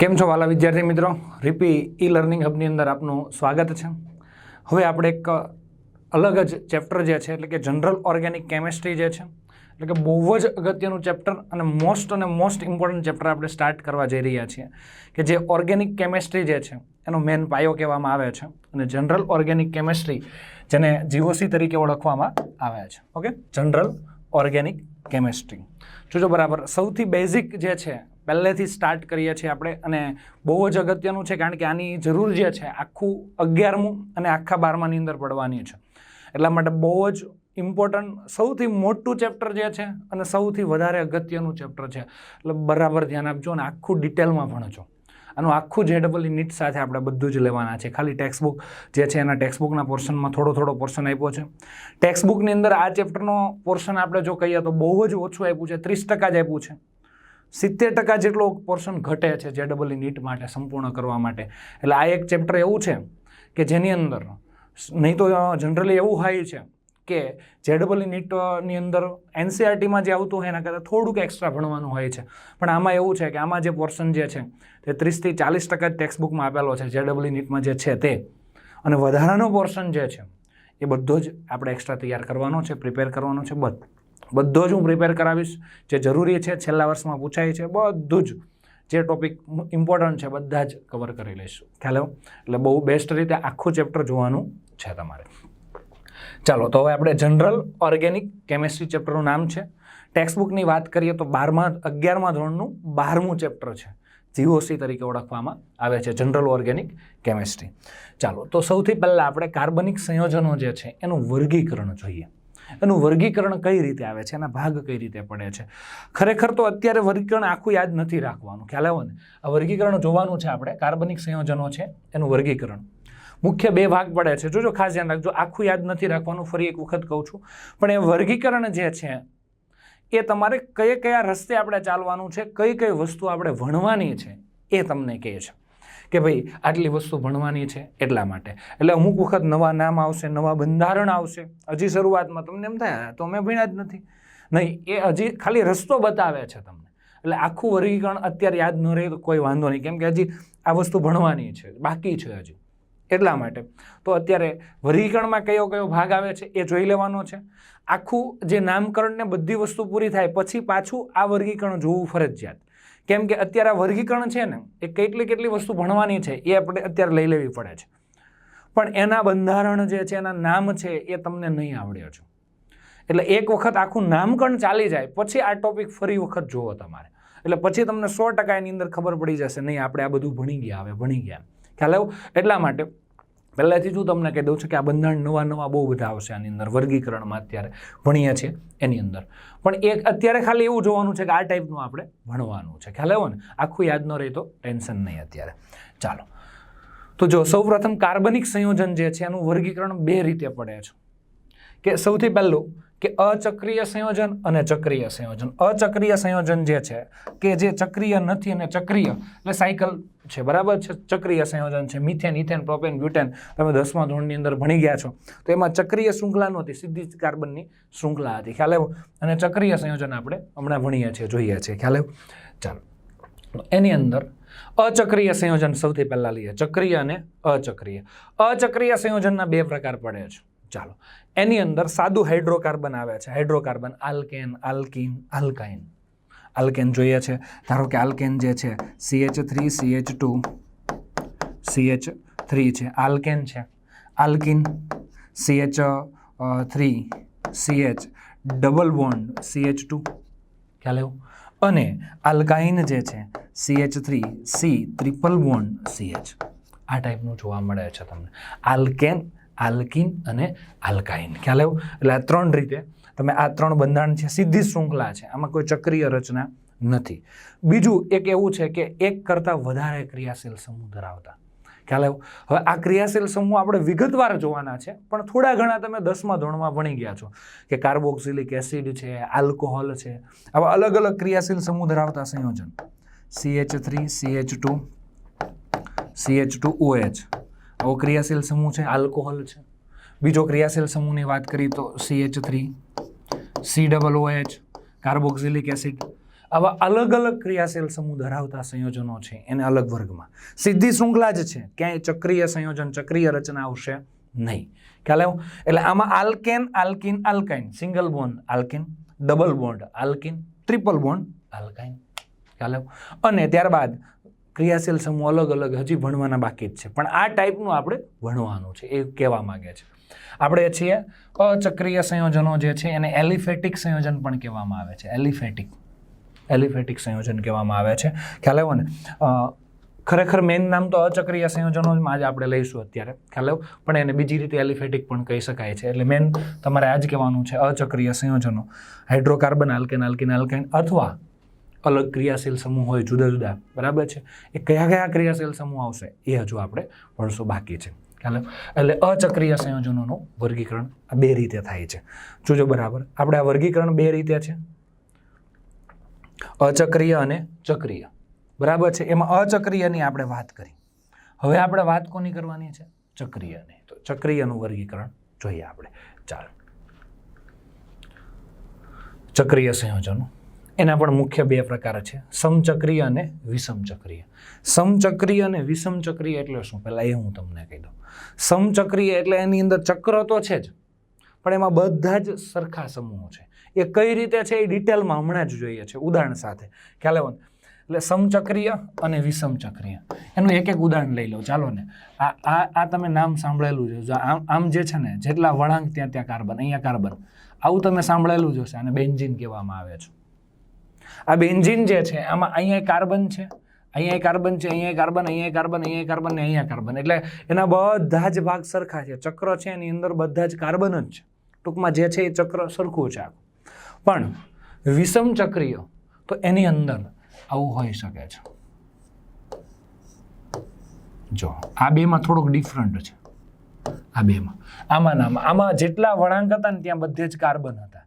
કેમ છો વાલા વિદ્યાર્થી મિત્રો? રીપી ઈ લર્નિંગ હબની અંદર આપનું સ્વાગત છે. હવે આપણે એક અલગ જ ચેપ્ટર જે છે, એટલે કે જનરલ ઓર્ગેનિક કેમેસ્ટ્રી જે છે, એટલે કે બહુ જ અગત્યનું ચેપ્ટર અને મોસ્ટ અને મોસ્ટ ઇમ્પોર્ટન્ટ ચેપ્ટર આપણે સ્ટાર્ટ કરવા જઈ રહ્યા છીએ, કે જે ઓર્ગેનિક કેમેસ્ટ્રી જે છે, એનો મેન પાયો કહેવામાં આવે છે અને જનરલ ઓર્ગેનિક કેમેસ્ટ્રી જેને જીઓસી તરીકે ઓળખવામાં આવે છે. ઓકે જનરલ ઓર્ગેનિક કેમેસ્ટ્રી જોજો બરાબર, સૌથી બેઝિક જે છે પહેલેથી સ્ટાર્ટ કરીએ છીએ આપણે અને બહુ જ અગત્યનું છે કારણ કે આની જરૂર જે છે આખું અગિયારમું અને આખા બારમાની અંદર પડવાની છે. એટલા માટે બહુ જ ઇમ્પોર્ટન્ટ સૌથી મોટું ચેપ્ટર જે છે અને સૌથી વધારે અગત્યનું ચેપ્ટર છે. એટલે બરાબર ધ્યાન આપજો અને આખું ડિટેલમાં ભણજો. આનું આખું જે ડબલ નીટ સાથે આપણે બધું જ લેવાના છે. ખાલી ટેક્સ્ટબુક જે છે એના ટેક્સ્ટબુકના પોર્શનમાં થોડો થોડો પોર્શન આપ્યો છે. ટેક્સ્ટબુકની અંદર આ ચેપ્ટરનો પોર્શન આપણે જો કહીએ તો બહુ જ ઓછું આપ્યું છે. ત્રીસ ટકા જ આપ્યું છે. સિત્તેર ટકા જેટલો પોર્શન ઘટે છે જે ડબલ નીટ માટે સંપૂર્ણ કરવા માટે. એટલે આ એક ચેપ્ટર એવું છે કે જેની અંદર નહીં તો જનરલી એવું હોય છે કે જે ડબલ નીટની અંદર એનસીઆરટીમાં જે આવતું હોય એના કરતાં થોડુંક એક્સ્ટ્રા ભણવાનું હોય છે. પણ આમાં એવું છે કે આમાં જે પોર્શન જે છે તે ત્રીસથી ચાલીસ ટકા જ ટેક્સ્ટબુકમાં આપેલો છે જે ડબલ નીટમાં જે છે તે. અને વધારાનો પોર્શન જે છે એ બધો જ આપણે એક્સ્ટ્રા તૈયાર કરવાનો છે પ્રિપેર કરવાનો છે બધ. બધો જ હું પ્રિપેર કરાવીશ. જે જરૂરી છે છેલ્લા વર્ષમાં પૂછાય છે, બધું જ. જે ટોપિક ઇમ્પોર્ટન્ટ છે, બધા જ કવર કરી લઈશું. ખ્યાલ એટલે બહુ બેસ્ટ રીતે આખું ચેપ્ટર જોવાનું છે તમારે. ચાલો, તો હવે આપણે જનરલ ઓર્ગેનિક કેમેસ્ટ્રી ચેપ્ટરનું નામ છે. ટેક્સ્ટબુકની વાત કરીએ તો બારમા, અગિયારમા ધોરણનું બારમું ચેપ્ટર છે. જીઓસી તરીકે ઓળખવામાં આવે છે જનરલ ઓર્ગેનિક કેમેસ્ટ્રી ચાલો, તો સૌથી પહેલાં આપણે કાર્બનિક સંયોજનો જે છે, એનું વર્ગીકરણ જોઈએ. એનું વર્ગીકરણ કઈ રીતે આવે છે, એના ભાગ કઈ રીતે પડે છે? ખરેખર તો અત્યારે વર્ગીકરણ આખું યાદ નથી રાખવાનું. ખ્યાલ આવ્યો ને? આ વર્ગીકરણ જોવાનું છે આપણે. કાર્બનિક સંયોજનો છે, એનું વર્ગીકરણ. મુખ્ય બે ભાગ પડે છે. જોજો, ખાસ ધ્યાન રાખજો. આખું યાદ નથી રાખવાનું. ફરી એક વખત કહું છું. પણ એ વર્ગીકરણ જે છે, એ તમારે કયા કયા રસ્તે આપણે ચાલવાનું છે, કઈ કઈ વસ્તુ આપણે ભણવાની છે, એ તમને કહે છે. કે ભાઈ આટલી વસ્તુ ભણવાની છે એટલા માટે. એટલે અમુક વખત નવા નામ આવશે, નવા બંધારણ આવશે. હજી શરૂઆતમાં તમને એમ થાય તો અમે ભણ્યા જ નથી. નહીં, એ હજી ખાલી રસ્તો બતાવે છે તમને. એટલે આખું વર્ગીકરણ અત્યારે યાદ ન રહે તો કોઈ વાંધો નહીં. કેમ કે હજી આ વસ્તુ ભણવાની છે, બાકી છે હજી. એટલા માટે. તો અત્યારે વર્ગીકરણમાં કયો કયો ભાગ આવે છે એ જોઈ લેવાનો છે. આખું જે નામકરણને બધી વસ્તુ પૂરી થાય, પછી પાછું આ વર્ગીકરણ જોવું ફરજિયાત. કેમ કે અત્યારે વર્ગીકરણ છે ને, એ કેટલી કેટલી વસ્તુ ભણવાની છે, એ આપણે અત્યારે લઈ લેવી પડે છે. પણ એના બંધારણ જે છે, એના નામ છે, એ તમને નહીં આવડ્યો છે એટલે એક વખત આખું નામકરણ ચાલી જાય, પછી આ ટોપિક ફરી વખત જુઓ તમારે. એટલે પછી તમને સો ટકા એની અંદર ખબર પડી જશે, નહીં, આપણે આ બધું ભણી ગયા, હવે ભણી ગયા. ખ્યાલ આવ્યો? એટલા માટે પહેલાંથી જ હું તમને કહી દઉં છું કે આ બંધારણ નવા નવા બહુ બધા આવશે આની અંદર, વર્ગીકરણમાં અત્યારે ભણીએ છીએ એની અંદર. પણ એક અત્યારે ખાલી એવું જોવાનું છે કે આ ટાઈપનું આપણે ભણવાનું છે. ખ્યાલ આવ્યો ને? આખું યાદ ન રહે તો ટેન્શન નહીં અત્યારે. ચાલો. તો જો સૌપ્રથમ કાર્બનિક સંયોજન જે છે એનું વર્ગીકરણ બે રીતે પડે છે. કે સૌથી પહેલું કે અચક્રિય સંયોજન અને ચક્રિય સંયોજન. અચક્રિય સંયોજન જે છે, કે જે ચક્રિય નથી અને ચક્રિય, એટલે સાયકલ છે, બરાબર છે? ચક્રિય સંયોજન છે, મિથેન, ઇથેન, પ્રોપેન, બ્યુટેન. તમે દસમા ધોરણની અંદર ભણી ગયા છો. તો એમાં ચક્રિય શૃંખલા નહોતી, સીધી જ કાર્બનની શૃંખલા હતી. ખ્યાલ આવ્યો? અને ચક્રિય સંયોજન આપણે હમણાં ભણીએ છીએ, જોઈએ છીએ. ખ્યાલ આવ્યો? ચાલો. એની અંદર અચક્રિય સંયોજન સૌથી પહેલાં લઈએ. ચક્રિય અને અચક્રિય. અચક્રિય સંયોજનના બે પ્રકાર પડે છે. ચાલો. એની અંદર સાદું હાઇડ્રોકાર્બન આવે છે. Hydrocarbon alkane, alkene, alkyne. Alkane જોઈએ છે. ધારો કે આલ્કેન જે છે CH three CH two CH three છે. આલ્કેન છે. Alkene CH three CH double bond CH two ખ્યાલ આવ્યો? અને આલ્કાઇન જે છે CH three C triple bond CH આ ટાઈપનું જોવા મળે છે તમને. આલ્કેન આલ્કિન અને આલ્કાઇન. ખ્યાલ આવ્યો? એટલે આ ત્રણ રીતે તમે આ ત્રણ બંધારણ છે, સીધી શૃંખલા છે. આમાં કોઈ ચક્રીય રચના નથી. બીજું એક એવું છે કે એક કરતાં વધારે ક્રિયાશીલ સમૂહ ધરાવતા. ખ્યાલ આવ્યો? હવે આ ક્રિયાશીલ સમૂહ આપણે વિગતવાર જોવાના છે, પણ થોડા ઘણા તમે દસમા ધોરણમાં ભણી ગયા છો કે કાર્બોક્સિલિક એસિડ છે, આલ્કોહોલ છે. આવા અલગ અલગ ક્રિયાશીલ સમૂહ ધરાવતા સંયોજન. CH three CH two CH two OH આવો ક્રિયાશીલ સમૂહ છે, આલ્કોહોલ છે. બીજો ક્રિયાશીલ સમૂહની વાત કરીએ તો CH three C double OH carboxylic acid. આવા અલગ અલગ ક્રિયાશીલ સમૂહ ધરાવતા સંયોજનો છે એને અલગ વર્ગમાં. સીધી શૃંખલા જ છે, ક્યાંય ચક્રીય સંયોજન, ચક્રીય રચના આવશે નહીં. ખ્યાલ આવ્યો? એટલે આમાં alkane, alkene, alkyne. Single bond, alkene, double bond, alkene, triple bond, alkyne. ખ્યાલ આવ્યો? અને ત્યારબાદ ક્રિયાશીલ સમૂહ અલગ અલગ હજી ભણવાના બાકી જ છે. પણ આ ટાઈપનું આપણે ભણવાનું છે, એ કહેવા માગે છે. આપણે છીએ અચક્રીય સંયોજનો જે છે, એને એલિફેટિક સંયોજન પણ કહેવામાં આવે છે. એલિફેટિક એલિફેટિક સંયોજન કહેવામાં આવે છે. ખ્યાલ આવ્યો ને? ખરેખર મેઇન નામ તો અચક્રીય સંયોજનોમાં જ આપણે લઈશું અત્યારે. ખ્યાલ આવ્યો? પણ એને બીજી રીતે એલિફેટિક પણ કહી શકાય છે. એટલે મેઇન તમારે આ જ કહેવાનું છે અચક્રિય સંયોજનો. હાઇડ્રોકાર્બન, આલ્કેન, આલ્કિન આલ્કેન અથવા અલગ ક્રિયાશીલ સમૂહ હોય જુદા જુદા, બરાબર છે? એ કયા કયા ક્રિયાશીલ સમૂહ આવશે એ હજુ આપણે ભણશું બાકી છે. ખ્યાલ એટલે અચક્રિય સંયોજનોનું વર્ગીકરણ બે રીતે થાય છે. જોજો બરાબર, આપણે આ વર્ગીકરણ બે રીતે છે. અચક્રિય અને ચક્રીય, બરાબર છે? એમાં અચક્રિયની આપણે વાત કરી. હવે આપણે વાત કોની કરવાની છે? ચક્રીયની. તો ચક્રીયનું વર્ગીકરણ જોઈએ આપણે. ચાલો. ચક્રીય સંયોજનો. એના પણ મુખ્ય બે પ્રકાર છે. સમચક્રીય અને વિષમચક્રીય. સમચક્રીય અને વિષમચક્રીય એટલે શું? પહેલાં એ હું તમને કહી દઉં. સમચક્રીય એટલે એની અંદર ચક્ર તો છે જ, પણ એમાં બધા જ સરખા સમૂહો છે. એ કઈ રીતે છે એ ડિટેલમાં હમણાં જ જોઈએ છે, ઉદાહરણ સાથે. ખ્યાલ આવ્યો ને? એટલે સમચક્રીય અને વિષમચક્રીય. એનું એક એક ઉદાહરણ લઈ લો, ચાલો ને. આ આ આ તમે નામ સાંભળેલું છે જો આમ આમ જે છે ને, જેટલા વળાંક ત્યાં ત્યાં કાર્બન, અહીંયા કાર્બન. આવું તમે સાંભળેલું જ હશે અને બેન્જિન કહેવામાં આવે છે. આ બેન્ઝીન જે છે, આમાં અહીંયા કાર્બન છે, અહીંયા કાર્બન છે, અહીંયા કાર્બન અહીંયા કાર્બન અહીંયા કાર્બન ને અહીંયા કાર્બન. એટલે એના બધા જ ભાગ સરખા છે. ચક્ર છે, એની અંદર બધા જ કાર્બન જ છે. ટૂંકમાં જે છે એ ચક્ર સરખું છે પણ વિષમ ચક્રીય તો એની અંદર આવું હોઈ શકે છે. જો, આ બેમાં થોડુંક ડિફરન્ટ છે. આ બેમાં. આમાં નામાં આમાં જેટલા વળાંક હતા ને ત્યાં બધે જ કાર્બન હતા.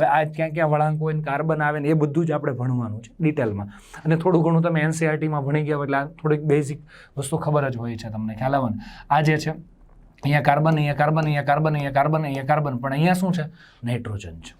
હવે આ ક્યાં ક્યાં વળાંક હોય ને કાર્બન આવે ને એ બધું જ આપણે ભણવાનું છે ડિટેલમાં અને થોડું ઘણું તમે એનસીઆરટીમાં ભણી ગયા એટલે આ થોડીક બેઝિક વસ્તુ ખબર જ હોય છે તમને, ખ્યાલ આવે આ જે છે, અહીંયા કાર્બન અહીંયા કાર્બન અહીંયા કાર્બન અહીંયા કાર્બન અહીંયા કાર્બન, પણ અહીંયા શું છે? નાઇટ્રોજન છે.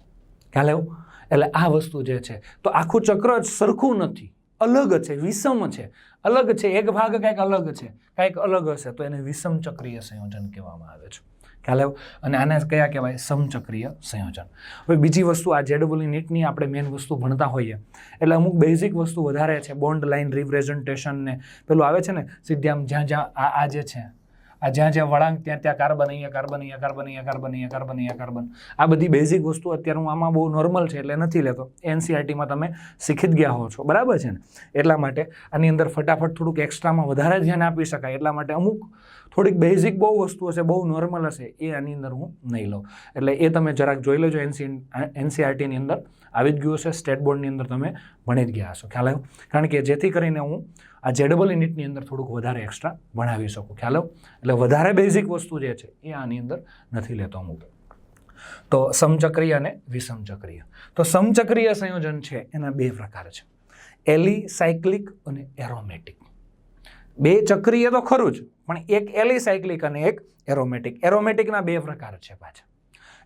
ખ્યાલ આવ્યો? એટલે આ વસ્તુ જે છે, તો આખું ચક્ર જ સરખું નથી, અલગ છે, વિષમ છે. અલગ છે, એક ભાગ કંઈક અલગ છે, કંઈક અલગ હશે, તો એને વિષમ ચક્રીય સંયોજન કહેવામાં આવે છે. ખ્યાલ આવ્યો? અને આને કયા કહેવાય? સમચક્રીય સંયોજન. હવે બીજી વસ્તુ, આ જેડબલી નીટની આપણે મેઇન વસ્તુ ભણતા હોઈએ. એટલે અમુક બેઝિક વસ્તુ વધારે છે. બોન્ડ લાઇન રિપ્રેઝન્ટેશન ને પેલું આવે છે ને, સીધી આમ જ્યાં જ્યાં આ આ જે છે આ જ્યાં જ્યાં વળાંક, ત્યાં ત્યાં કાર્બન, અહીંયા કાર્બન અહીંયા કાર્બન અહીંયા કાર્બન અહીંયા કાર્બન અહીંયા કાર્બન. આ બધી બેઝિક વસ્તુ અત્યારે હું આમાં બહુ નોર્મલ છે એટલે નથી લેતો. એનસીઆરટીમાં તમે શીખી જ ગયા હો છો. બરાબર છે ને? એટલા માટે આની અંદર ફટાફટ થોડુંક એક્સ્ટ્રામાં વધારે ધ્યાન આપી શકાય. એટલા માટે અમુક થોડીક બેઝિક બહુ વસ્તુ હશે, બહુ નોર્મલ હશે, એ આની અંદર હું નહીં લઉં. એટલે એ તમે જરાક જોઈ લેજો એનસી એનસીઆરટીની અંદર. આવી જ ગયું હશે. સ્ટેટ બોર્ડની અંદર તમે ભણી જ ગયા હશો. ખ્યાલ આવ્યો? કારણ કે જેથી કરીને હું આ જેડબલ નીટની અંદર થોડુંક વધારે એક્સ્ટ્રા ભણાવી શકું. ખ્યાલ આવ્યો? એટલે વધારે બેઝિક વસ્તુ જે છે એ આની અંદર નથી લેતો અમુક. તો સમચક્રીય અને વિષમચક્રીય તો સમચક્રીય સંયોજન છે એના બે પ્રકાર છે. એલી સાયક્લિક અને એરોમેટિક. બે ચક્રીય તો ખરું જ, પણ એક એલી સાયક્લિક અને એક એરોમેટિક. એરોમેટિકના બે પ્રકાર છે પાછા.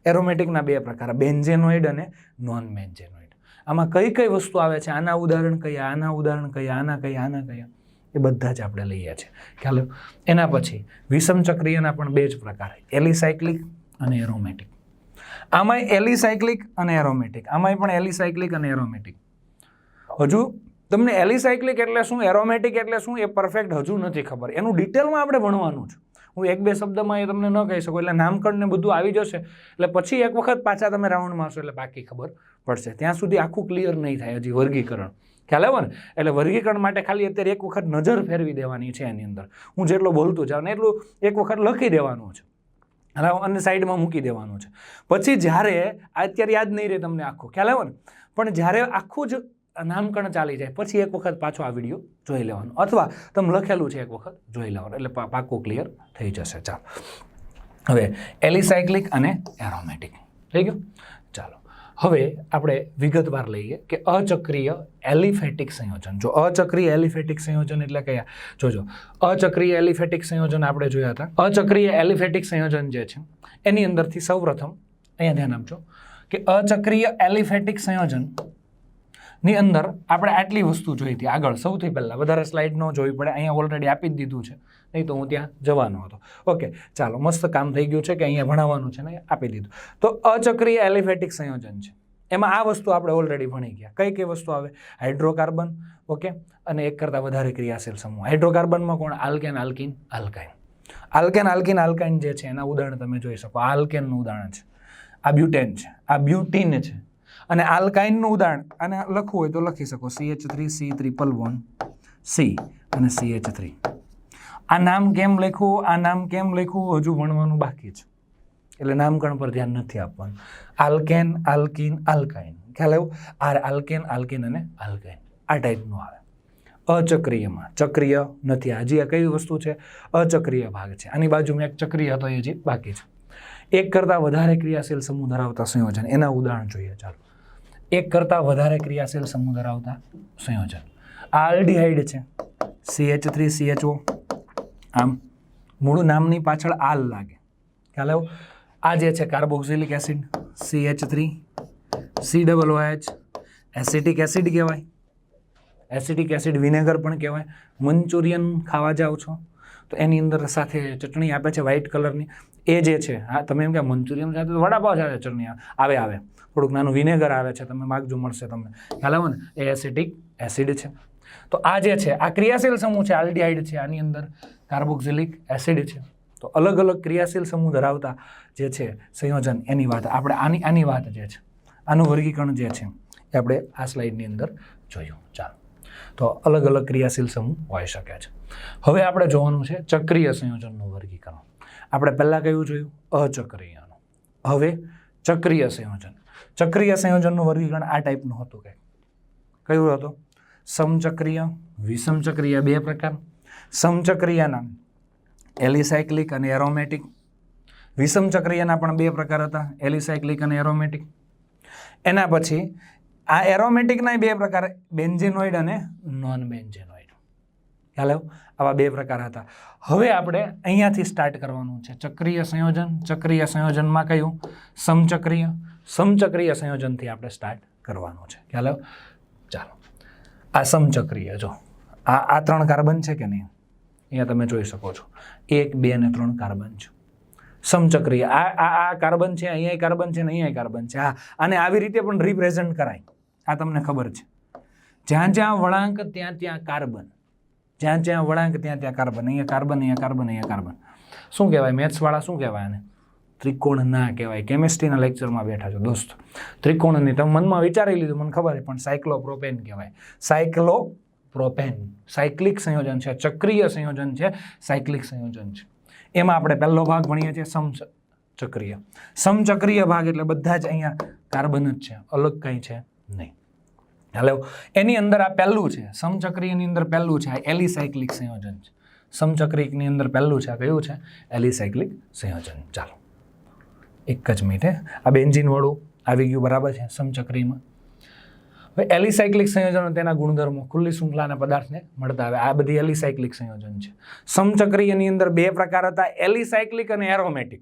એરોમેટિકના બે પ્રકાર, બેન્ઝેનોઇડ અને નોન બેન્ઝેનોઇડ આમાં કઈ કઈ વસ્તુ આવે છે? આના ઉદાહરણ કયા, આના ઉદાહરણ કયા, આના કયા આના કયા? એ બધા જ આપણે લઈએ છીએ. ખ્યાલ એના પછી વિષમ ચક્રીયના પણ બે જ પ્રકાર એલિસાયક્લિક અને એરોમેટિક. આમાંય એલિસાયક્લિક અને એરોમેટિક, આમાંય પણ એલિસાયક્લિક અને એરોમેટિક. હજુ તમને એલિસાયક્લિક એટલે શું, એરોમેટિક એટલે શું, એ પરફેક્ટ હજુ નથી ખબર. એનું ડિટેલમાં આપણે ભણવાનું છે. હું એક બે શબ્દમાં એ તમને ન કહી શકું, એટલે નામકરણ ને બધું આવી જશે. એટલે પછી એક વખત પાછા તમે રાઉન્ડમાં આવશો એટલે બાકી ખબર પડશે. ત્યાં સુધી આખું ક્લિયર નહીં થાય હજી વર્ગીકરણ. ખ્યાલ આવે ને? એટલે વર્ગીકરણ માટે ખાલી અત્યારે એક વખત નજર ફેરવી દેવાની છે એની અંદર. હું જેટલો બોલતું જાઉં ને એટલું એક વખત લખી દેવાનું છે. અને સાઈડમાં મૂકી દેવાનું છે. પછી જ્યારે અત્યારે યાદ નહીં રહે તમને આખું. ખ્યાલ આવે ને? પણ જ્યારે આખું જ નામકરણ ચાલી જાય. પછી એક વખત પાછો આ વીડિયો જોઈ લેવાનો. અથવા તમે લખેલું છે એક વખત જોઈ લેવાનું. એટલે પાકું ક્લિયર થઈ જશે. ચાલો. હવે એલિસાયક્લિક અને એરોમેટિક. થઈ ગયું? ચાલો. હવે આપણે વિગતવાર લઈએ કે અચક્રીય એલિફેટિક સંયોજન. જો અચક્રીય એલિફેટિક સંયોજન એટલે કયા? જોજો. અચક્રિય એલિફેટિક સંયોજન આપણે જોયા હતા. અચક્રિય એલિફેટિક સંયોજન જે છે, એની અંદરથી સૌપ્રથમ અહીંયા ધ્યાન આપજો કે અચક્રીય એલિફેટિક સંયોજન ની અંદર આપણે આટલી વસ્તુ જોઈ હતી. આગળ સૌથી પહેલાં વધારે સ્લાઇડ ન જોવી પડે, અહીંયા ઓલરેડી આપી જ દીધું છે. નહીં તો હું ત્યાં જવાનો હતો. ઓકે ચાલો, મસ્ત કામ થઈ ગયું છે કે અહીંયા ભણાવવાનું છે ને આપી દીધું. તો અચક્રિય એલિફેટિક સંયોજન છે. એમાં આ વસ્તુ આપણે ઓલરેડી ભણી ગયા. કઈ કઈ વસ્તુ આવે? હાઇડ્રોકાર્બન ઓકે અને એક કરતાં વધારે ક્રિયાશીલ સમૂહ. હાઇડ્રોકાર્બનમાં કોણ? Alkane, alkene, alkyne. Alkane, alkene, alkyne જે છે, એના ઉદાહરણ તમે જોઈ શકો. આલ્કેનનું ઉદાહરણ છે. આ બ્યુટેન છે. આ બ્યુટીન છે. અને આલ્કાઇનનું ઉદાહરણ, આને લખવું હોય તો લખી શકો. C H three C triple one C અને સી એચ થ્રી આ નામ કેમ લખ્યું? આ નામ કેમ લખ્યું? હજુ ભણવાનું બાકી છે. એટલે નામકરણ પર ધ્યાન નથી આપવાનું. Alkane, alkene, alkyne. ખ્યાલ આવ્યો? આર આલ્કેન, આલ્કિન અને આલ્કાઇન. આ ટાઈપનું આવે. અચક્રિયમાં. ચક્રિય નથી. હજી આ કઈ વસ્તુ છે? અચક્રિય ભાગ છે. આની બાજુમાં એક ચક્રિય હતો, એ જે બાકી છે. એક કરતાં વધારે ક્રિયાશીલ સમૂહ ધરાવતા સંયોજન. એના ઉદાહરણ જોઈએ ચાલો. એક કરતાં વધારે ક્રિયાશીલ સમૂહ ધરાવતા સંયોજન આલ્ડિહાઇડ છે. C H three C H O આમ મૂળ નામની પાછળ આલ લાગે. ખ્યાલ આવ્યો? આ જે છે carboxylic acid C H three C double OH H acetic acid કહેવાય. એસિટિક એસિડ વિનેગર પણ કહેવાય. મંચુરિયન ખાવા જાઓ છો. તો એની અંદર સાથે ચટણી આપે છે વ્હાઇટ કલરની એ જે છે, હા, તમે એમ કે મંચુરિયન સાથે વડાપાવ સાથે ચટણી આવે આવે. થોડુંક નાનું વિનેગર આવે છે તમે માગજો મળશે તમને. ખ્યાલ આવે ને? એ એસિટિક એસિડ છે. તો આ જે છે, આ ક્રિયાશીલ સમૂહ છે આલ્ડીહાઇડ છે, આની અંદર કાર્બોક્સિલિક એસિડ છે. તો અલગ અલગ ક્રિયાશીલ સમૂહ ધરાવતા જે છે, સંયોજન, એની વાત, આપણે આની આની વાત જે છે, આનું વર્ગીકરણ જે છે, એ આપણે આ સ્લાઇડની અંદર જોયું. ચાલો. તો અલગ અલગ ક્રિયાશીલ સમૂહ હોઈ શકે છે. હવે આપણે જોવાનું છે ચક્રીય સંયોજનનું વર્ગીકરણ. આપણે પહેલાં કયું જોયું? અચક્રીયનું. હવે ચક્રીય સંયોજન. ચક્રીય સંયોજનનું વર્ગીકરણ આ ટાઈપનું હતું કંઈક કયું હતું? સમચક્રીય, વિષમચક્રિય બે પ્રકાર. સમચક્રિયાના એલિસાયક્લિક અને એરોમેટિક. વિષમચક્રિયાના પણ બે પ્રકાર હતા, એલિસાયક્લિક અને એરોમેટિક. એના પછી આ એરોમેટિકના બે પ્રકાર, બેન્ઝેનોઇડ અને નોન બેન્ઝેનોઇડ ખ્યાલ આવા બે પ્રકાર હતા. હવે આપણે અહીંયાથી સ્ટાર્ટ કરવાનું છે. ચક્રીય સંયોજન, ચક્રીય સંયોજનમાં કયું? સમચક્રીય. સમચક્રીય સંયોજનથી આપણે સ્ટાર્ટ કરવાનું છે. ખ્યાલ આવ્યો? ચાલો. આ સમચક્રીય, જો. આ આ ત્રણ કાર્બન છે કે નહીં? અહીંયા તમે જોઈ શકો છો. એક, બે અને ત્રણ કાર્બન છે. સમચક્રીય. આ આ આ કાર્બન છે અહીંયા કાર્બન છે ને અહીંયા કાર્બન છે. હા. અને આવી રીતે પણ રિપ્રેઝન્ટ કરાય. આ તમને ખબર છે. જ્યાં જ્યાં વળાંક, ત્યાં ત્યાં કાર્બન. જ્યાં જ્યાં વળાંક, ત્યાં ત્યાં કાર્બન. અહીંયા કાર્બન અહીંયા કાર્બન અહીંયા કાર્બન. શું કહેવાય મેથ્સવાળા? શું કહેવાય આને? ત્રિકોણ ના કહેવાય. કેમિસ્ટ્રીના લેક્ચરમાં બેઠા છો દોસ્ત. ત્રિકોણની તમે મનમાં વિચારી લીધું, મને ખબર છે, પણ સાયક્લોપ્રોપેન કહેવાય. સાયક્લો પ્રોપેન સાયક્લિક સંયોજન છે, ચક્રીય સંયોજન છે સાયક્લિક સંયોજન છે. એમાં આપણે પહેલો ભાગ ભણીએ છીએ સમચક્રીય. સમચક્રીય ભાગ એટલે બધા જ અહીંયા કાર્બન જ છે, અલગ કંઈ છે નહીં. હાલો, એની અંદર આ પહેલું છે સમચક્રીયની અંદર પહેલું છે, આ એલિસાયક્લિક સંયોજન છે. સમચક્રિકની અંદર પહેલું છે, આ કયું છે? એલિસાયક્લિક સંયોજન. ચાલો, એક જ મિનિટે આ બેન્ઝિન વાળું આવી ગયું બરાબર છે, સમચક્રીમાં. હવે એલિસાયક્લિક સંયોજનો તેના ગુણધર્મો ખુલ્લી શૃંખલાના પદાર્થને મળતા આવે. આ બધી એલિસાયક્લિક સંયોજન છે. સમચક્રીયની અંદર બે પ્રકાર હતા, એલિસાયક્લિક અને એરોમેટિક.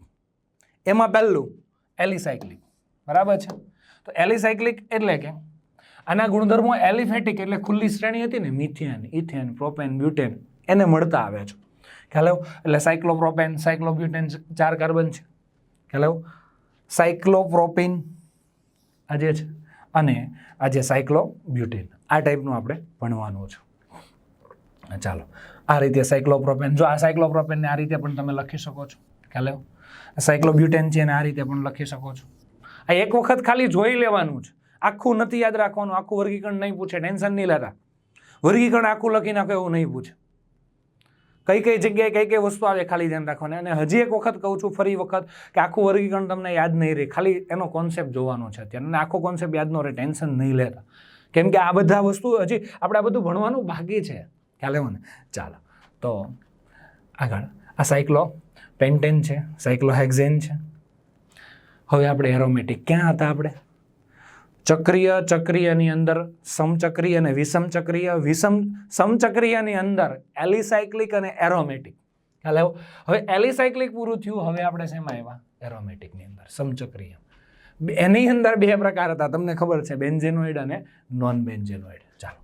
એમાં પહેલું એલિસાયક્લિક. બરાબર છે? તો એલિસાયક્લિક એટલે કે આના ગુણધર્મો એલિફેટિક એટલે ખુલ્લી શ્રેણી હતી ને મિથિયન ઇથેન, પ્રોપેન, બ્યુટેન, એને મળતા આવે છે. ખ્યાલ આવ્યો? એટલે સાયક્લોપ્રોપેન, સાયક્લોબ્યુટેન ચાર કાર્બન છે. ખ્યાલ આવ્યો? સાયક્લોપ્રોપિન આ જે છે, અને આ જે સાયક્લોબ્યુટેન, આ ટાઈપનું આપણે ભણવાનું છે. ચાલો. આ રીતે સાયક્લોપ્રોપેન, જો આ સાયક્લોપ્રોપેનને આ રીતે પણ તમે લખી શકો છો. ખ્યાલ આવ્યો? સાયક્લોબ્યુટેન છે અને આ રીતે પણ લખી શકો છો. આ એક વખત ખાલી જોઈ લેવાનું છે. આખું નથી યાદ રાખવાનું, આખું વર્ગીકરણ નહીં પૂછે, ટેન્શન નહીં લેતા. વર્ગીકરણ આખું લખી નાખો એવું નહીં પૂછે. કઈ કઈ જગ્યાએ કઈ કઈ વસ્તુ આવે ખાલી ધ્યાન રાખવાની. અને હજી એક વખત કહું છું, ફરી વખત, કે આખું વર્ગીકરણ તમને યાદ નહીં રહે. ખાલી એનો કોન્સેપ્ટ જોવાનો છે અત્યારે. આખો કોન્સેપ્ટ યાદ ન રહે, ટેન્શન નહીં લેતા. કેમ કે આ બધા વસ્તુ હજી આપણે આ બધું ભણવાનું બાકી છે. ખ્યાલ આવ્યો ને? ચાલો. તો આગળ. આ સાયક્લો પેન્ટેન છે સાયક્લોહેક્ઝેન છે. હવે આપણે એરોમેટિક. ક્યાં હતા આપણે? ચક્રીય ચક્રીયની અંદર, સમચક્રીય અને વિષમચક્રિય. વિષમ સમચક્રીયની અંદર એલિસાયક્લિક અને એરોમેટિક. ખ્યાલ આવ્યો? હવે એલિસાયક્લિક પૂરું થયું, હવે આપણે શેમાં આવ્યા? એરોમેટિકની અંદર, સમચક્રીય. એની અંદર બે પ્રકાર હતા, તમને ખબર છે, બેન્ઝેનોઇડ અને નોન બેન્ઝેનોઇડ ચાલો.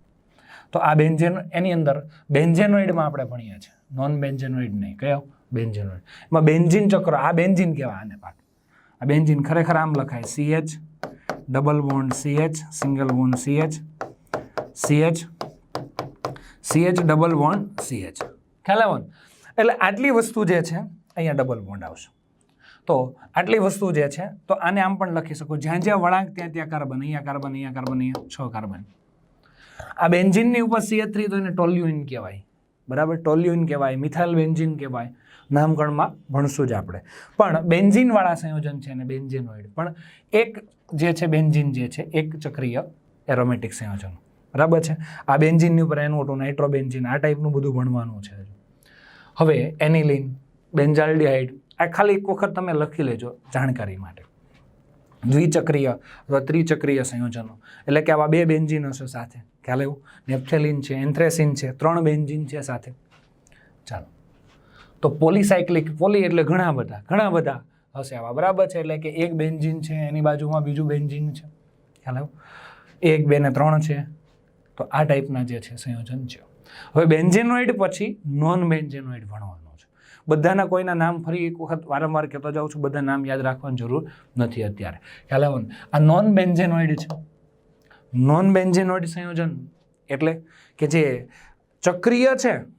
તો આ બેન્ઝેન એની અંદર, બેન્ઝેનોઇડમાં આપણે ભણીએ છીએ. નોન બેન્ઝેનોઇડ નહીં, કયો? બેન્ઝેનોઇડ. એમાં બેન્ઝિન ચક્ર આ બેન્ઝિન કહેવાય આને પાક આ બેન્ઝિન ખરેખર આમ લખાય CH double bond CH single bond CH CH CH double bond CH ખ્યાલ આવ્યો એટલે આટલી વસ્તુ જે છે, અહીંયા ડબલ બોન્ડ આવશે. તો આટલી વસ્તુ જે છે, તો આને આમ પણ લખી શકો. જ્યાં જ્યાં વળાંક, ત્યાં ત્યાં કાર્બન, અહીંયા કાર્બન અહીંયા કાર્બન, અહીંયા છ કાર્બન. આ બેન્જિનની ઉપર સીએચ થ્રી તો એને ટોલ્યુઇન કહેવાય. બરાબર? ટોલ્યુઇન કહેવાય, મિથાઇલ બેન્જિન કહેવાય. નામકરણમાં ભણશું જ આપણે. પણ બેન્ઝિનવાળા સંયોજન છે અને બેન્ઝિનોઇડ. પણ એક જે છે બેન્ઝિન જે છે, એક ચક્રીય એરોમેટિક સંયોજન. બરાબર છે? આ બેન્ઝિનની ઉપર એનું ઓટો નાઇટ્રોબેન્ઝિન, આ ટાઈપનું બધું ભણવાનું છે. હવે એનિલિન, બેન્ઝાલ્ડિહાઇડ, આ ખાલી એક વખત તમે લખી લેજો જાણકારી માટે. દ્વિચક્રીય અથવા ત્રિચક્રીય સંયોજનો. એટલે કે આવા બે બેન્ઝિન હશે સાથે. ખ્યાલ એવું નેપ્થેલિન છે, એન્થ્રેસિન છે, ત્રણ બેન્ઝિન છે સાથે. ચાલો. તો પોલીસાયક્લિક પોલી એટલે ઘણા બધા ઘણા બધા હશે આવા. બરાબર છે? એટલે કે એક બેન્ઝિન છે, એની બાજુમાં બીજું બેન્ઝિન છે. ખ્યાલ આવ્યો? એક, બે ને ત્રણ છે. તો આ ટાઈપના જે છે, સંયોજન છે. હવે બેન્ઝેનોઇડ પછી નોન બેન્ઝેનોઇડ ભણવાનું છે. બધાના કોઈના નામ ફરી એક વખત વારંવાર કહેતો જાઉં છું, બધા નામ યાદ રાખવાની જરૂર નથી અત્યારે. ખ્યાલ આવ્યો આ નોન બેન્ઝેનોઇડ છે. નોન બેન્ઝેનોઇડ સંયોજન એટલે કે જે ચક્રીય છે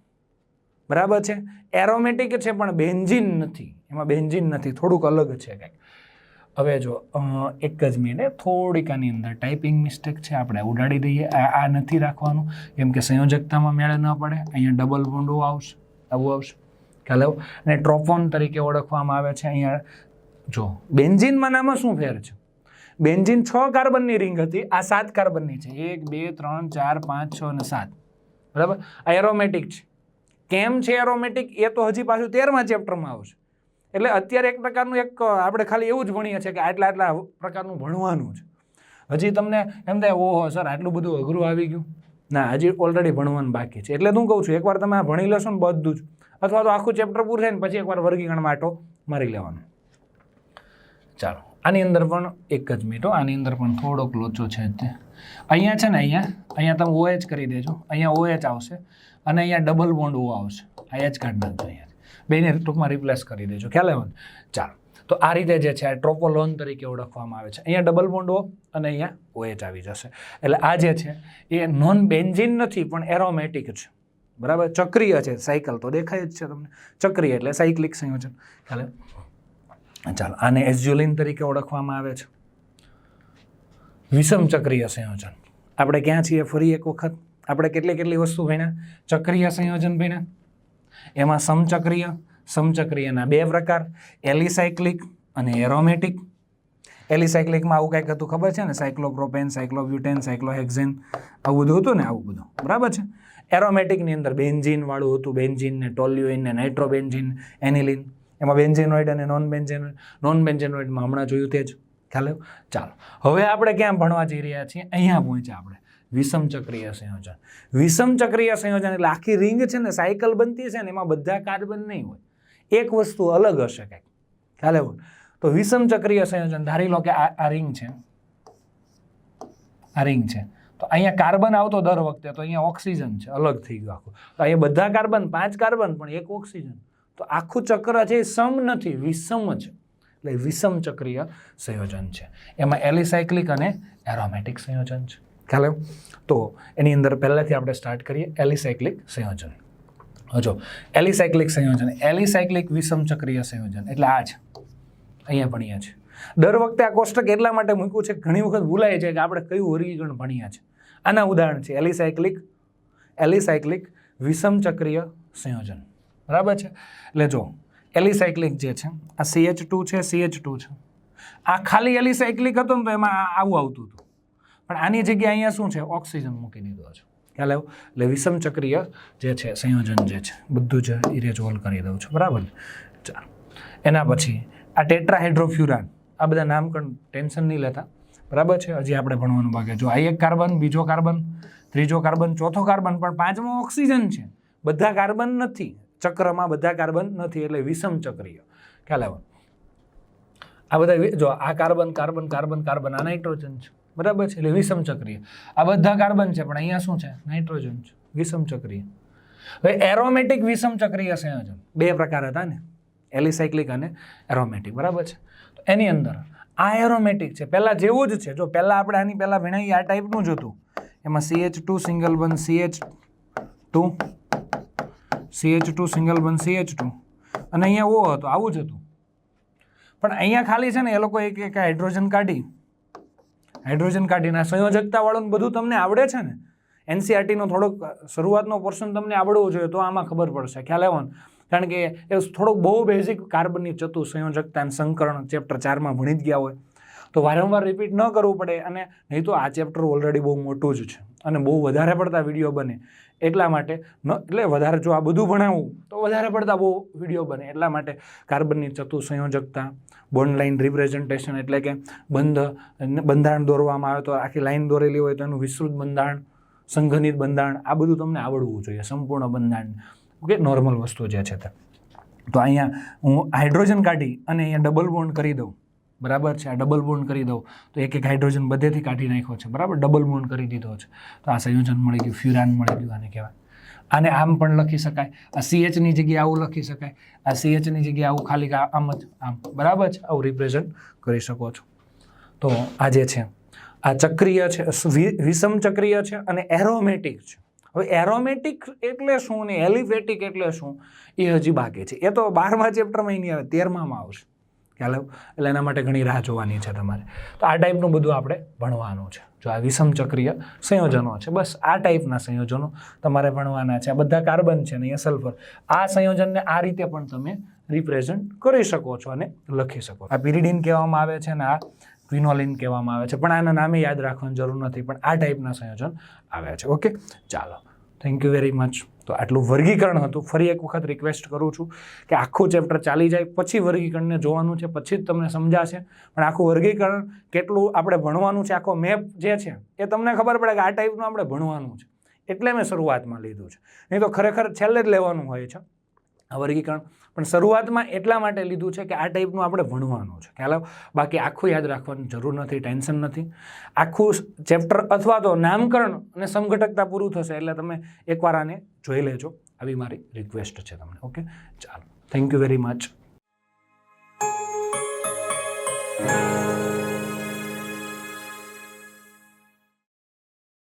બરાબર છે? એરોમેટિક છે, પણ બેન્ઝિન નથી. એમાં બેન્ઝિન નથી, થોડુંક અલગ છે કંઈક. હવે જો એક જ મિનિટ થોડીક આની અંદર ટાઈપિંગ મિસ્ટેક છે, આપણે ઉડાડી દઈએ. આ નથી રાખવાનું, કેમ કે સંયોજકતામાં મેળે ન પડે. અહીંયા ડબલ બોન્ડ આવશે, આવું આવશે. ખ્યાલ આવો અને ટ્રોફોન તરીકે ઓળખવામાં આવે છે, અહીંયા જો બેન્ઝિનમાં નામાં શું ફેર છે? બેન્ઝિન છ કાર્બનની રિંગ હતી, આ સાત કાર્બનની છે. એક, બે, ત્રણ, ચાર, પાંચ, છ અને સાત. બરાબર? આ એરોમેટિક છે. કેમ છે એરોમેટિક એ તો હજી પાછું તેરમા ચેપ્ટરમાં આવશે. એટલે અત્યારે એક પ્રકારનું એક આપણે ખાલી એવું જ ભણીએ છીએ કે આટલા આટલા પ્રકારનું ભણવાનું છે. હજી તમને એમ થાય, ઓહો, સર, આટલું બધું અઘરું આવી ગયું. ના, હજી ઓલરેડી ભણવાનું બાકી છે. એટલે હું કહું છું, એકવાર તમે આ ભણી લેશો ને બધું જ. અથવા તો આખું ચેપ્ટર પૂરું થાય ને પછી એકવાર વર્ગીકરણ માટો મારી લેવાનું. ચાલો, આની અંદર પણ એક જ મીઠો આની અંદર પણ થોડોક લોચો છે તે. અહીંયા છે ને, અહીંયા? અહીંયા તમે ઓએચ કરી દેજો. અહીંયા ઓએચ આવશે. અને અહીંયા ડબલ બોન્ડ ઓ આવશે. આ એચ કાઢ નાખજો અહીંયા બેને ટૂંકમાં રિપ્લેસ કરી દેજો. ખ્યાલ આવ્યો ચાલો. તો આ રીતે જે છે, આ ટ્રોપોલોન તરીકે ઓળખવામાં આવે છે. અહીંયા ડબલ બોન્ડ ઓ અને અહીંયા ઓએચ આવી જશે. એટલે આ જે છે, એ નોન બેન્ઝિન નથી, પણ એરોમેટિક છે. બરાબર? ચક્રીય છે. સાયકલ તો દેખાય જ છે તમને. ચક્રીય એટલે સાયકલિક સંયોજન. ખ્યાલ? ચાલો. આને એઝ્યુલિન તરીકે ઓળખવામાં આવે છે. વિષમ ચક્રીય સંયોજન. આપણે ક્યાં છીએ? ફરી એક વખત. આપણે કેટલી કેટલી વસ્તુ ભણ્યા? ચક્રીય સંયોજન ભણ્યા. એમાં સમચક્રીય, સમચક્રીયના બે પ્રકાર, એલિસાયક્લિક અને એરોમેટિક. એલિસાયક્લિકમાં આવું કંઈક હતું ખબર છે ને? સાયક્લોપ્રોપેન, સાયક્લોબ્યુટેન, સાયક્લોહેક્ઝેન, આવું બધું હતું ને આવું બધું. બરાબર છે? એરોમેટિકની અંદર બેન્ઝિન વાળું હતું. બેન્જિન ને ટોલ્યુઇન ને નાઇટ્રોબેન્જિન એનિલિન. એમાં બેન્ઝેનોઇડ અને નોન બેન્ઝેનોઇડ નોન બેન્ઝેનોઇડમાં હમણાં જોયું તે જ. ખ્યાલ ચાલો. હવે આપણે ક્યાં ભણવા જઈ રહ્યા છીએ? અહીંયા પહોંચ્યા આપણે. વિષમ ચક્રીય સંયોજન. વિષમ ચક્રીય સંયોજન એટલે આખી રિંગ છે ને સાયકલ બનતી છે ને એમાં બધા કાર્બન નહીં હોય. એક વસ્તુ અલગ હશે કંઈક. ખ્યાલ એવું તો વિષમ ચક્રીય સંયોજન, ધારી લો કે આ આ રિંગ છે. આ રિંગ છે. તો અહીંયા કાર્બન આવતો દર વખતે, તો અહીંયા ઓક્સિજન છે, અલગ થઈ ગયું આખું. તો અહીંયા બધા કાર્બન, પાંચ કાર્બન, પણ એક ઓક્સિજન. તો આખું ચક્ર છે એ સમ નથી, વિષમ છે. એટલે વિષમ ચક્રીય સંયોજન છે. એમાં એલિસાયક્લિક અને એરોમેટિક સંયોજન છે. ખ્યાલ? તો એની અંદર પહેલાંથી આપણે સ્ટાર્ટ કરીએ એલિસાયક્લિક સંયોજન. હજો એલિસાયક્લિક સંયોજન, એલિસાયક્લિક વિષમચક્રીય સંયોજન, એટલે આ જ. અહીંયા ભણ્યા છે દર વખતે આ કોષ્ટક એટલા માટે મૂક્યું છે ઘણી વખત ભૂલાય છે કે આપણે કયું વર્ગીકરણ ભણ્યા છે. આના ઉદાહરણ છે એલિસાયક્લિક એલિસાયક્લિક વિષમચક્રીય સંયોજન. બરાબર છે? એટલે જો, એલિસાયક્લિક જે છે, આ સીએચ ટુ છે સીએચ ટુ છે. આ ખાલી એલિસાયક્લિક હતો ને તો એમાં આવું આવતું હતું. પણ આની જગ્યાએ અહીંયા શું છે? ઓક્સિજન મૂકી દીધો છે. ખ્યાલ આવ્યો? એટલે વિષમ ચક્રીય જે છે, સંયોજન જે છે, બધું જ ઇરેજોલ કરી દઉં છું. બરાબર ચાલો. એના પછી આ ટેટ્રાહાઇડ્રોફ્યુરાન આ બધા નામકરણ ટેન્શન નહીં લેતા. બરાબર છે? હજી આપણે ભણવાનું બાકી. જો આ એક કાર્બન, બીજો કાર્બન, ત્રીજો કાર્બન, ચોથો કાર્બન, પણ પાંચમો ઓક્સિજન છે. બધા કાર્બન નથી. ચક્રમાં બધા કાર્બન નથી, એટલે વિષમ ચક્રીય. ખ્યાલ આવ્યો? આ બધા જો આ કાર્બન કાર્બન કાર્બન કાર્બન, આ નાઇટ્રોજન છે. બરાબર છે? એટલે વિષમ ચક્રીય. આ બધા કાર્બન છે, પણ અહીંયા શું છે? નાઇટ્રોજન છે. વિષમ ચક્રીય. હવે એરોમેટિક વિષમ ચક્રીય સંયોજન બે પ્રકાર હતા ને. એલિસાયક્લિક અને એરોમેટિક. બરાબર છે? તો એની અંદર આ એરોમેટિક છે. પહેલાં જેવું જ છે. જો પહેલાં આપણે આની પહેલાં વિણાઈ આ ટાઈપનું જ હતું. એમાં CH two single bond CH two CH two single bond CH two અને અહીંયા ઓ હતો. આવું જ હતું. પણ અહીંયા ખાલી છે ને એ લોકો એક એક હાઇડ્રોજન કાઢી હાઇડ્રોજન કાઢીને સંયોજકતાવાળું બધું તમને આવડે છે ને? એનસીઆરટીનો થોડોક શરૂઆતનો પોર્શન તમને આવડવો જોઈએ તો આમાં ખબર પડશે, ખ્યાલ આવ્યો કારણ કે એ થોડોક બહુ બેઝિક કાર્બનની ચતુ સંયોજકતા અને સંકરણ ચેપ્ટર ચારમાં ભણી જ ગયા હોય. તો વારંવાર રિપીટ ન કરવું પડે અને નહીં તો આ ચેપ્ટર ઓલરેડી બહુ મોટું જ છે અને બહુ વધારે પડતા વીડિયો બને. એટલા માટે ન, એટલે વધારે જો આ બધું ભણાવવું તો વધારે પડતા બહુ વીડિયો બને. એટલા માટે કાર્બનની ચતુ સંયોજકતા બોન્ડ લાઇન રિપ્રેઝન્ટેશન એટલે કે બંધ બંધારણ દોરવામાં આવે તો આખી લાઈન દોરેલી હોય તો એનું વિસ્તૃત બંધારણ, સંઘનિત બંધારણ, આ બધું તમને આવડવું જોઈએ, સંપૂર્ણ બંધારણ, ઓકે? નોર્મલ વસ્તુ જે છે તે. તો અહીંયા હું હાઇડ્રોજન કાઢી અને અહીંયા ડબલ બોન્ડ કરી દઉં. બરાબર છે? આ ડબલ બોન્ડ કરી દઉં. તો એક એક હાઇડ્રોજન બધેથી કાઢી નાખ્યો છે. બરાબર? ડબલ બોન્ડ કરી દીધો છે. તો આ સંયોજન મળી ગયું ફ્યુરાન મળી ગયું આને કહેવાય. આને આમ પણ લખી શકાય. આ સીએચની જગ્યાએ આવું લખી શકાય. આ સીએચની જગ્યાએ આવું ખાલી આમ જ આમ. બરાબર છે? આવું રિપ્રેઝન્ટ કરી શકો છો. તો આ જે છે, આ ચક્રીય છે વિષમ ચક્રીય છે અને એરોમેટિક છે. હવે એરોમેટિક એટલે શું ને એલિફેટિક એટલે શું? એ હજી બાકી છે. એ તો બારમા ચેપ્ટરમાં નહીં આવે, તેરમામાં આવશે. ખ્યાલ આવ્યો? એટલે એના માટે ઘણી રાહ જોવાની છે તમારે. તો આ ટાઈપનું બધું આપણે ભણવાનું છે. જો આ વિષમચક્રિય સંયોજનો છે. બસ આ ટાઈપના સંયોજનો તમારે ભણવાના છે. આ બધા કાર્બન છે ને અહીંયા સલ્ફર. આ સંયોજનને આ રીતે પણ તમે રિપ્રેઝન્ટ કરી શકો છો અને લખી શકો આ પિરિડિન કહેવામાં આવે છે ને આ ક્વિનોલિન કહેવામાં આવે છે. પણ આના નામે યાદ રાખવાની જરૂર નથી. પણ આ ટાઈપના સંયોજન આવે છે. ઓકે? ચાલો. થેન્ક યુ વેરી મચ તો આટલું વર્ગીકરણ હતું. ફરી એક વખત રિક્વેસ્ટ કરું છું કે આખું ચેપ્ટર ચાલી જાય, પછી વર્ગીકરણને જોવાનું છે, પછી જ તમને સમજાશે. પણ આખું વર્ગીકરણ કેટલું આપણે ભણવાનું છે, આખો મેપ જે છે, એ તમને ખબર પડે કે આ ટાઈપનું આપણે ભણવાનું છે. એટલે મેં શરૂઆતમાં લીધું છે. નહીં તો ખરેખર છેલ્લે જ લેવાનું હોય છે. આ વર્ગીકરણ. પણ શરૂઆતમાં એટલા માટે લીધું છે કે આ ટાઈપનું આપણે ભણવાનું છે. ખ્યાલ? બાકી આખું યાદ રાખવાની જરૂર નથી, ટેન્શન નથી. આખું ચેપ્ટર અથવા તો નામકરણ અને સમઘટકતા પૂરું થશે એટલે તમે એકવાર આને જોઈ લેજો. આવી મારી રિક્વેસ્ટ છે તમને, ઓકે? ચાલો. Thank you very much